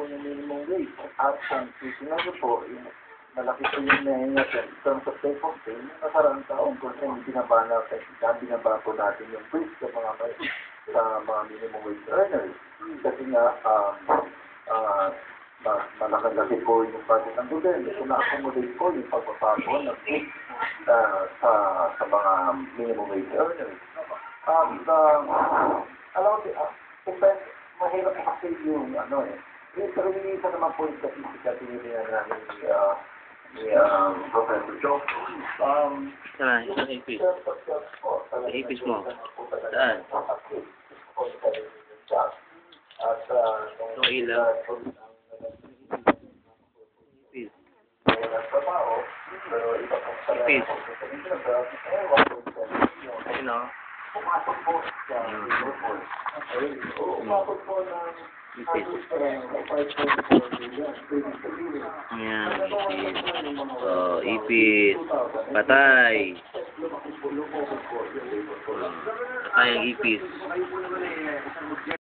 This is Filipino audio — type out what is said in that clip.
po yung minimum wage. At kung titignan ko po, yung malaki po yung nahinga sa terms of take of pay, yung nakarang taon po sa hindi binaba natin, binaba po natin yung wage sa mga sa mga minimum wage earners. Kasi nga, um, ah, ma- malaki-laki po yung budget ng gobyerno. So, na-accommodate po yung pagpapapo ng wage ah, sa sa mga minimum wage earners. Um, um, alam mo, uh, depend, mahirap kasi yung ano eh. Yung sarili isa naman po yung statistika tinignan namin ni, uh, ni uh, Professor Joe. Um, Saan? Isang ipis. Ipis mo. Saan? At, uh, Yung ilaw. Ipis. nagtrabaho, pero iba po sa Ipis. Ewan ko sa Sino? Pumasok po sa Liverpool. Pumasok po ng. Ayan, ipis. Oh, ipis. Patay. Patay ang ipis.